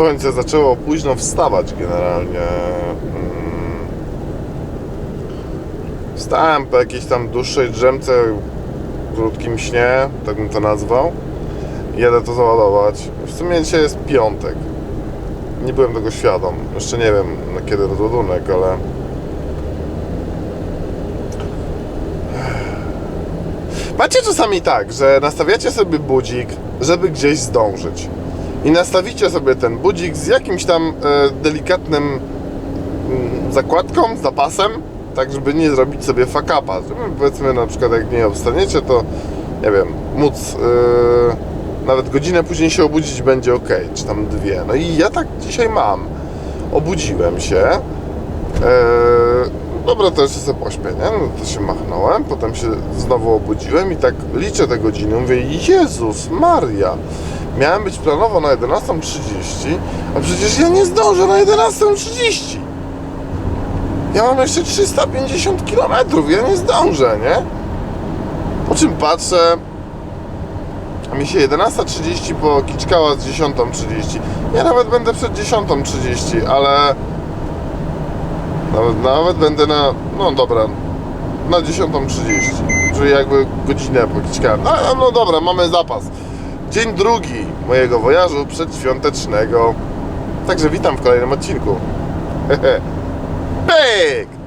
Słońce zaczęło późno wstawać generalnie. Mm. Wstałem po jakiejś tam dłuższej drzemce, krótkim śnie, tak bym to nazwał. Jedę to załadować. W sumie dzisiaj jest piątek. Nie byłem tego świadom. Jeszcze nie wiem na kiedy rozładunek, ale... Macie czasami tak, że nastawiacie sobie budzik, żeby gdzieś zdążyć. I nastawicie sobie ten budzik z jakimś tam e, delikatnym mm, zakładką, zapasem, tak żeby nie zrobić sobie fakapa. Żeby powiedzmy na przykład jak nie wstaniecie, to nie wiem, móc e, nawet godzinę później się obudzić będzie ok, czy tam dwie. No i ja tak dzisiaj mam. Obudziłem się. Eee, dobra, to jeszcze sobie pośpię, nie? No to się machnąłem, potem się znowu obudziłem i tak liczę te godziny. Mówię, Jezus Maria, miałem być planowo na 11.30, a przecież ja nie zdążę na 11.30. Ja mam jeszcze 350 km, ja nie zdążę, nie? Po czym patrzę, a mi się 11.30 pokiczkała z 10.30. Ja nawet będę przed 10.30, ale nawet, nawet będę na, no dobra, na 10.30, czyli jakby godzinę pokiczkałem. No, no, dobra, mamy zapas. Dzień drugi mojego wojażu przedświątecznego. Także witam w kolejnym odcinku. Pyk!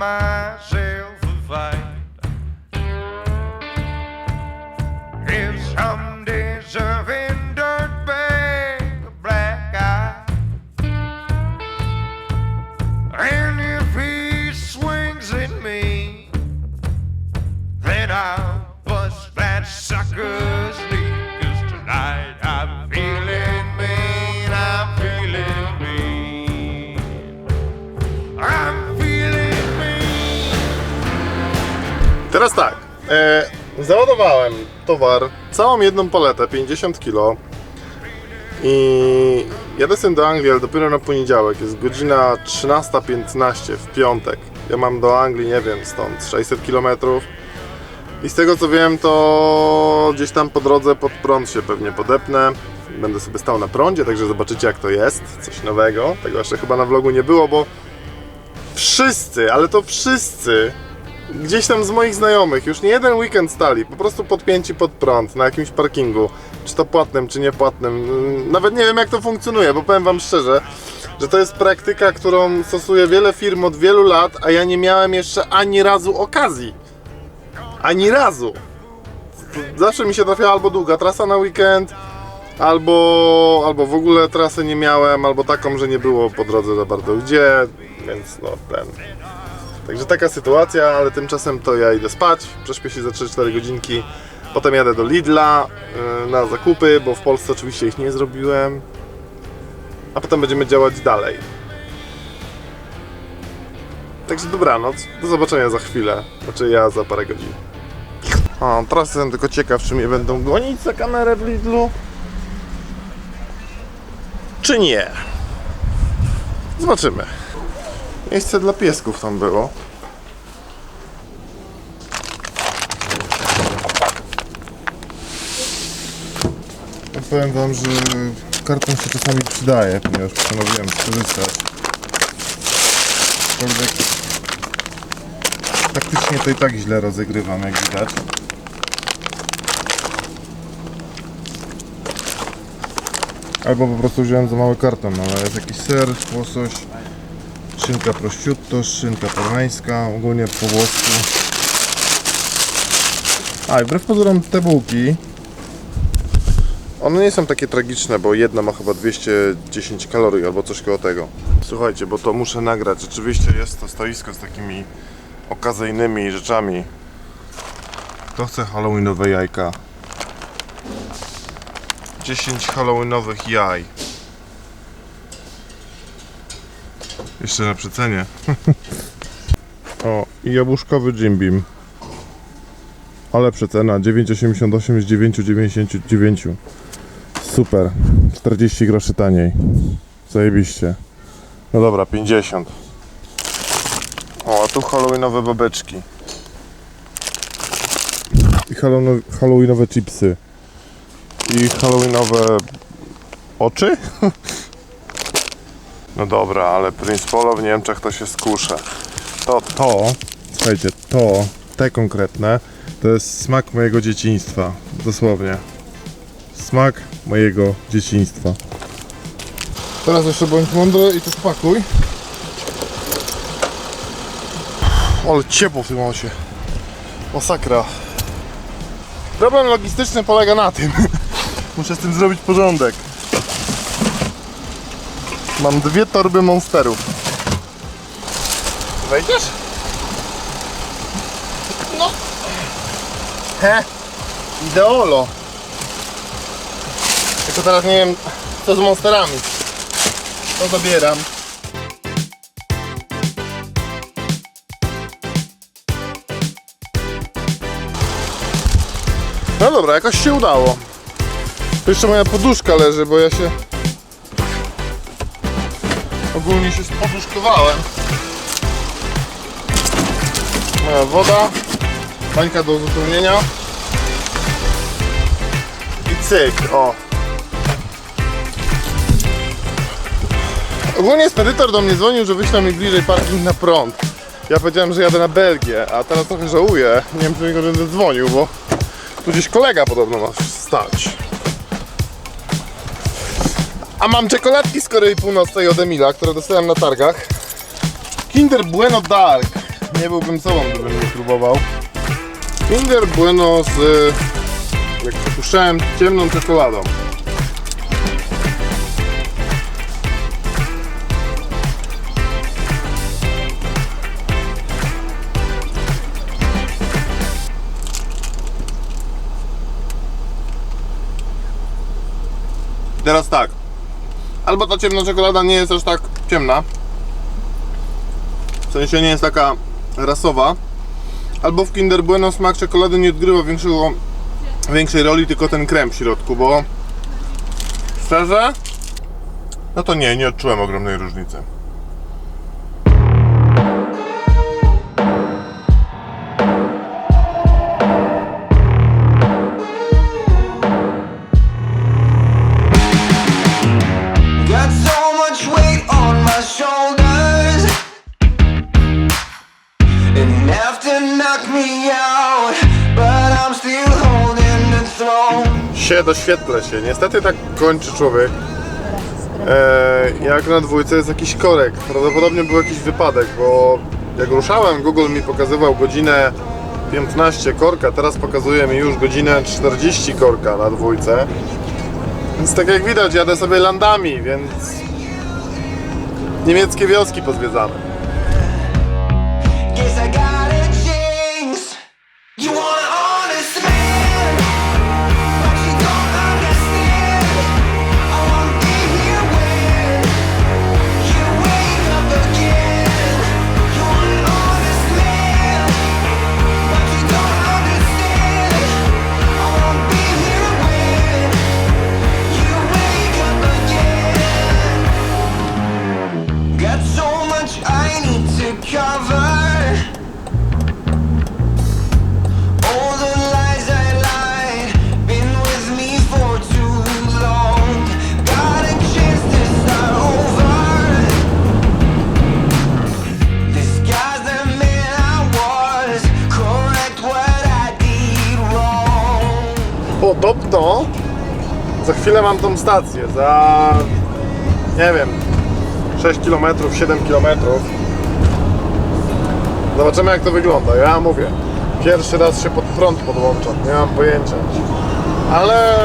my Teraz tak. E, załadowałem towar, całą jedną paletę, 50 kg. I jadę sobie do Anglii, ale dopiero na poniedziałek. Jest godzina 13.15 w piątek. Ja mam do Anglii, nie wiem, stąd 600 km. I z tego co wiem, to gdzieś tam po drodze pod prąd się pewnie podepnę. Będę sobie stał na prądzie, także zobaczycie jak to jest. Coś nowego. Tego jeszcze chyba na vlogu nie było, bo wszyscy, ale to wszyscy gdzieś tam z moich znajomych już nie jeden weekend stali, po prostu podpięci pod prąd na jakimś parkingu, czy to płatnym, czy niepłatnym. Mm, Nawet nie wiem jak to funkcjonuje, bo powiem Wam szczerze, że to jest praktyka, którą stosuje wiele firm od wielu lat, a ja nie miałem jeszcze ani razu okazji. Ani razu. Zawsze mi się trafiała albo długa trasa na weekend, albo, albo w ogóle trasy nie miałem, albo taką, że nie było po drodze za bardzo gdzie, więc no ten. Także taka sytuacja, ale tymczasem to ja idę spać, prześpię się za 3-4 godzinki, potem jadę do Lidla yy, na zakupy, bo w Polsce oczywiście ich nie zrobiłem, a potem będziemy działać dalej. Także dobranoc, do zobaczenia za chwilę, znaczy ja za parę godzin. O, teraz jestem tylko ciekaw, czy mnie będą gonić za kamerę w Lidlu, czy nie. Zobaczymy. Miejsce dla piesków tam było. Ja powiem wam, że karton się czasami przydaje, ponieważ postanowiłem skorzystać. Aczkolwiek taktycznie to i tak źle rozegrywam, jak widać. Albo po prostu wziąłem za mały karton, no, ale jest jakiś ser, łosoś, szynka prosciutto, szynka parmeńska, ogólnie po włosku. A i wbrew pozorom te bułki One nie są takie tragiczne, bo jedna ma chyba 210 kalorii albo coś koło tego. Słuchajcie, bo to muszę nagrać. Rzeczywiście jest to stoisko z takimi okazyjnymi rzeczami. Kto chce halloweenowe jajka? 10 halloweenowych jaj. Jeszcze na przecenie. o, i jabłuszkowy Jim Beam. Ale przecena 9,88 z 9,99. Super. 40 groszy taniej. Zajebiście. No dobra, 50. O, a tu halloweenowe babeczki. I halloweeno- halloweenowe chipsy. I halloweenowe oczy? No dobra, ale Prince Polo w Niemczech to się skuszę. To, to, słuchajcie, to, te konkretne, to jest smak mojego dzieciństwa. Dosłownie. Smak mojego dzieciństwa. Teraz jeszcze bądź mądry i to spakuj. Ale ciepło w tym osie. Masakra. Problem logistyczny polega na tym. Muszę z tym zrobić porządek. Mam dwie torby monsterów. Wejdziesz? No. He. Ideolo. Tylko teraz nie wiem co z monsterami. To zabieram. No dobra, jakoś się udało. Tu jeszcze moja poduszka leży, bo ja się ogólnie się spoduszkowałem. Moja woda, bańka do uzupełnienia i cyk, o. Ogólnie spedytor do mnie dzwonił, że wyśle mi bliżej parking na prąd. Ja powiedziałem, że jadę na Belgię, a teraz trochę żałuję. Nie wiem, czy mi go będę dzwonił, bo tu gdzieś kolega podobno ma stać. A mam czekoladki z Korei Północnej od Emila, które dostałem na targach. Kinder Bueno Dark. Nie byłbym sobą, gdybym nie próbował. Kinder Bueno z, jak przypuszczałem, ciemną czekoladą. Teraz tak. Albo ta ciemna czekolada nie jest aż tak ciemna. W sensie nie jest taka rasowa. Albo w Kinder Bueno smak czekolady nie odgrywa większego, większej roli, tylko ten krem w środku, bo szczerze, no to nie, nie odczułem ogromnej różnicy. Doświetlę się. Niestety tak kończy człowiek. E, jak na dwójce jest jakiś korek. Prawdopodobnie był jakiś wypadek, bo jak ruszałem, Google mi pokazywał godzinę 15 korka, teraz pokazuje mi już godzinę 40 korka na dwójce. Więc tak jak widać, jadę sobie landami, więc niemieckie wioski pozwiedzamy. Za chwilę mam tą stację, za nie wiem 6 km, 7 km. Zobaczymy jak to wygląda. Ja mówię, pierwszy raz się pod prąd podłączam, nie mam pojęcia. Ale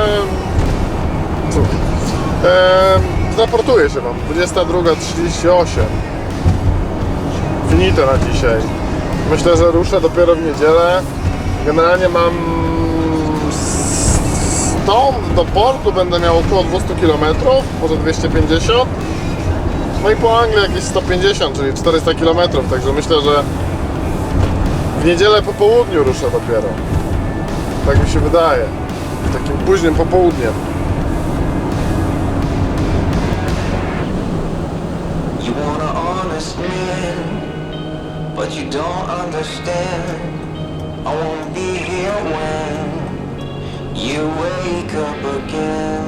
Eee, zaportuję się wam. 22.38. Finito na dzisiaj. Myślę, że ruszę dopiero w niedzielę. Generalnie mam stąd do portu będę miał około 200 km, może 250. No i po Anglii jakieś 150, czyli 400 km, także myślę, że w niedzielę po południu ruszę dopiero. Tak mi się wydaje. Takim późnym popołudniem. But you don't understand. I won't be here when you wake up again.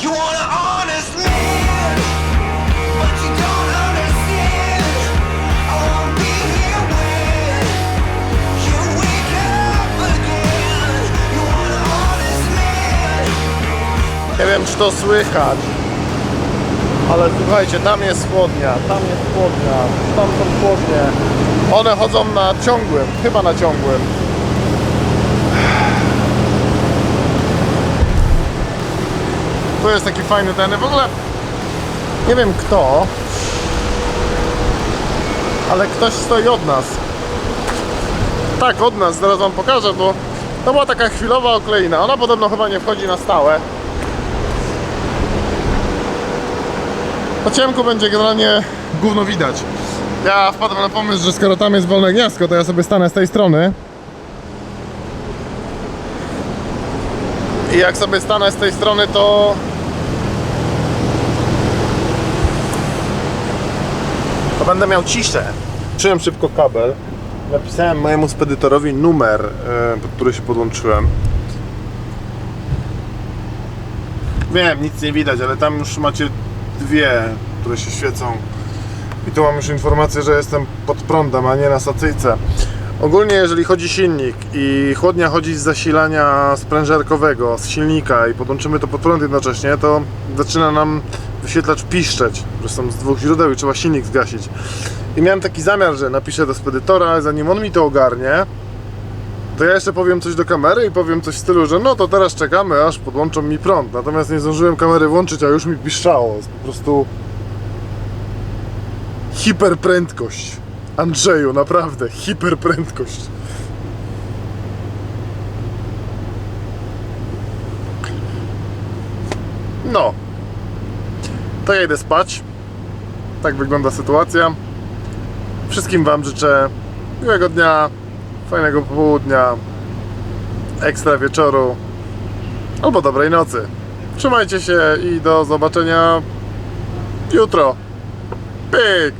You honest. Nie wiem czy to słychać, ale słuchajcie, tam jest chłodnia, tam jest chłodnia, tam są chłodnie. One chodzą na ciągłym, chyba na ciągłym. Tu jest taki fajny ten, w ogóle nie wiem kto, ale ktoś stoi od nas. Tak, od nas, zaraz wam pokażę, bo to była taka chwilowa okleina. Ona podobno chyba nie wchodzi na stałe. Po ciemku będzie generalnie gówno widać. Ja wpadłem na pomysł, że skoro tam jest wolne gniazdko, to ja sobie stanę z tej strony. I jak sobie stanę z tej strony, to... To będę miał ciszę. Przyjąłem szybko kabel. Napisałem mojemu spedytorowi numer, e, pod który się podłączyłem. Wiem, nic nie widać, ale tam już macie dwie, które się świecą. I tu mam już informację, że jestem pod prądem, a nie na stacyjce. Ogólnie jeżeli chodzi silnik i chłodnia chodzi z zasilania sprężarkowego, z silnika i podłączymy to pod prąd jednocześnie, to zaczyna nam wyświetlacz piszczeć. Zresztą z dwóch źródeł i trzeba silnik zgasić. I miałem taki zamiar, że napiszę do spedytora, zanim on mi to ogarnie, to ja jeszcze powiem coś do kamery i powiem coś w stylu, że no to teraz czekamy, aż podłączą mi prąd. Natomiast nie zdążyłem kamery włączyć, a już mi piszczało. Jest po prostu hiperprędkość. Andrzeju, naprawdę, hiperprędkość. No. To ja idę spać. Tak wygląda sytuacja. Wszystkim Wam życzę miłego dnia, fajnego popołudnia, ekstra wieczoru albo dobrej nocy. Trzymajcie się i do zobaczenia jutro. Pyk!